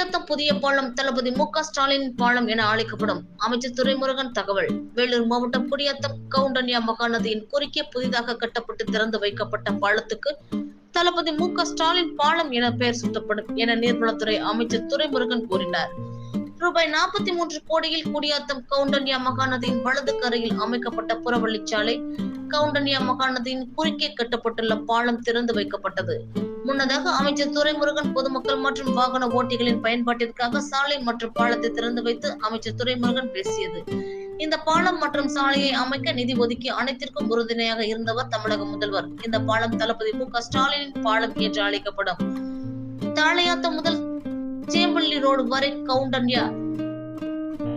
குடியாத்தம் புதிய பாலம் தளபதி மு க ஸ்டாலின் பாலம் என அழைக்கப்படும். அமைச்சர் துரைமுருகன் தகவல். வேலூர் மாவட்டம் குடியாத்தம் கவுண்டன்யா மகாநதியின் குறுக்கே புதிதாக கட்டப்பட்டு திறந்து வைக்கப்பட்ட பாலத்துக்கு தளபதி மு க ஸ்டாலின் பாலம் என பெயர் சூட்டப்படும் என நீர்வளத்துறை அமைச்சர் துரைமுருகன் கூறினார். ரூபாய் நாற்பத்தி மூன்று கோடியில் குடியாத்தம் கவுண்டன்யா மகாநதியின் வலது கரையில் அமைக்கப்பட்ட புறவழிச்சாலை கவுண்டனியா மாகாணத்தின் குறுக்கே கட்டப்பட்டுள்ள பாலம் திறந்து வைக்கப்பட்டது. முன்னதாக அமைச்சர் துரைமுருகன் பொதுமக்கள் மற்றும் வாகன ஓட்டிகளின் பயன்பாட்டிற்காக சாலை மற்றும் பாலத்தை திறந்து வைத்து அமைச்சர் துரைமுருகன் பேசியது. இந்த பாலம் மற்றும் சாலையை அமைக்க நிதி ஒதுக்கி அனைத்திற்கும் உறுதுணையாக இருந்தவர் தமிழக முதல்வர். இந்த பாலம் தளபதி மு க ஸ்டாலினின் பாலம் என்று அழைக்கப்படும். தாளையாத்தம் முதல் சேம்பள்ளி ரோடு வரை கவுண்டன்யா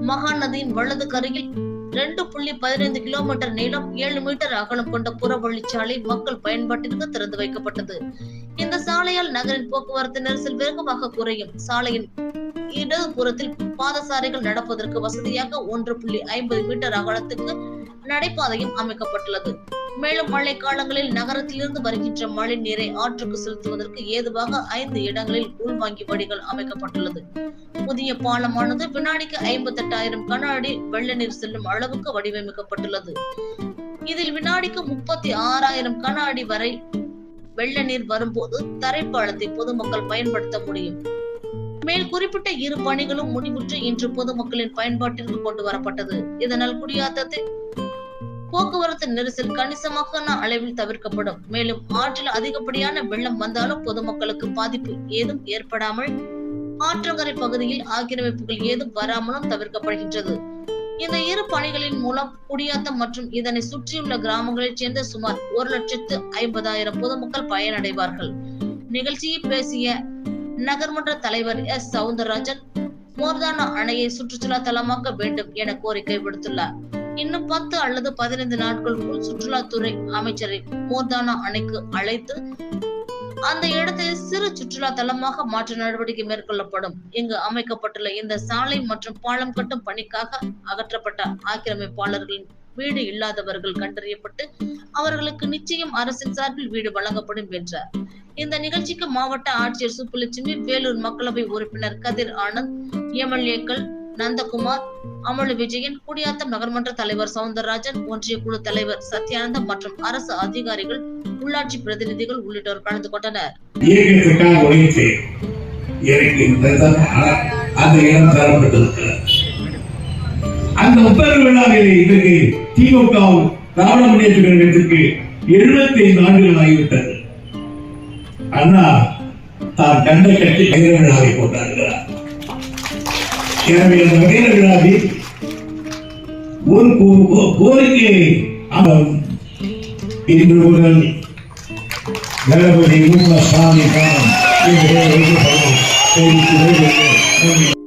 மகாநதியின் வலது கரையில் ரெண்டு புள்ளி பதினைந்து கிலோமீட்டர் நீளம் ஏழு மீட்டர் அகலம் கொண்ட புறவழிச்சாலை மக்கள் பயன்பாட்டிற்கு திறந்து வைக்கப்பட்டது. இந்த சாலையால் நகரின் போக்குவரத்து நெரிசல் வேகமாக குறையும். சாலையின் இடது புறத்தில் பாதசாரிகள் நடப்பதற்கு வசதியாக ஒன்று புள்ளி ஐம்பது மீட்டர் அகலத்துக்கு நடைபாதையும் அமைக்கப்பட்டுள்ளது. மேலும் மழை காலங்களில் நகரத்திலிருந்து வருகின்ற மழை நீரை ஆற்றுக்கு செலுத்துவதற்கு ஏதுவாக ஐந்து இடங்களில் உள்வாங்கி வடிகள் அமைக்கப்பட்டுள்ளது. புதிய பாலமானது வினாடிக்கு ஐம்பத்தி எட்டாயிரம் கன அடி வெள்ள நீர் செல்லும் அளவுக்கு வடிவமைக்கப்பட்டுள்ளது. இதில் வினாடிக்கு முப்பத்தி ஆறாயிரம் கன அடி வரை வெள்ள நீர் வரும்போது தரைப்பாலத்தை பொதுமக்கள் பயன்படுத்த முடியும். மேல் குறிப்பிட்ட இரு பணிகளும் முடிவுற்று இன்று பொதுமக்களின் பயன்பாட்டிற்கு கொண்டு வரப்பட்டது. இதனால் குடியாத்தத்தில் போக்குவரத்து நெரிசல் கணிசமான அளவில் தவிர்க்கப்படும். மேலும் ஆற்றில் அதிகப்படியான வெள்ளம் வந்தாலும் பொதுமக்களுக்கு பாதிப்பு ஏதும் ஏற்படாமல் ஆற்றங்கரை பகுதியில் ஆக்கிரமிப்புகள் ஏதும் வராமலும் தவிர்க்கப்படுகின்றது. இந்த இரு பணிகளின் மூலம் குடியாத்தம் மற்றும் இதனை சுற்றியுள்ள கிராமங்களைச் சேர்ந்த சுமார் ஒரு லட்சத்து ஐம்பதாயிரம் பொதுமக்கள் பயனடைவார்கள். நிகழ்ச்சியில் பேசிய நகர்மன்ற தலைவர் எஸ். சவுந்தரராஜன் மோர்தானா அணையை சுற்றுலா தலமாக்க வேண்டும் என கோரிக்கை விடுத்துள்ளார். இன்னும் பத்து அல்லது பதினைந்து நாட்களுக்குள் சுற்றுலாத்துறை அமைச்சரை மோர்தானா அணைக்கு அழைத்து அந்த இடத்தை சிறு சுற்றுலா தலமாக மாற்ற நடவடிக்கை மேற்கொள்ளப்படும். இங்கு அமைக்கப்பட்டுள்ள இந்த சாலை மற்றும் பாலம் கட்டும் பணிக்காக அகற்றப்பட்ட ஆக்கிரமிப்பாளர்களின் வீடு இல்லாதவர்கள் கண்டறியப்பட்டு அவர்களுக்கு நிச்சயம் அரசின் சார்பில் வீடு வழங்கப்படும் என்றார். இந்த நிகழ்ச்சிக்கு மாவட்ட ஆட்சியர் சுப்புலட்சுமி வேலூர் மக்களவை உறுப்பினர் கதிர் ஆனந்த் எம்எல்ஏக்கள் நந்தகுமார் அமலு விஜயன் குடியாத்தம் நகர்மன்ற தலைவர் சவுந்தரராஜன் ஒன்றிய குழு தலைவர் சத்யானந்தம் மற்றும் அரசு அதிகாரிகள் உள்ளாட்சி பிரதிநிதிகள் உள்ளிட்டோர் கலந்து கொண்டனர். எனக்கு அந்த இடம் தரப்பட்டிருக்கிறது. அந்த உத்தரவு விழாவில் இன்றைக்கு திமுகவும் திராவிட முன்னேற்ற கழகத்திற்கு எழுபத்தி ஐந்து ஆண்டுகள் ஆகிவிட்டது. அண்ணா தான் கண்ட கட்டி வைர விழாவை கொண்டாடுகிறார் எனவே அந்த வைர விழாவில் ஒரு கோ- கோ- கோரிக்கை இன்று முதல் தளபதி மு சாமி ஸ்டாலின் காலம் என்று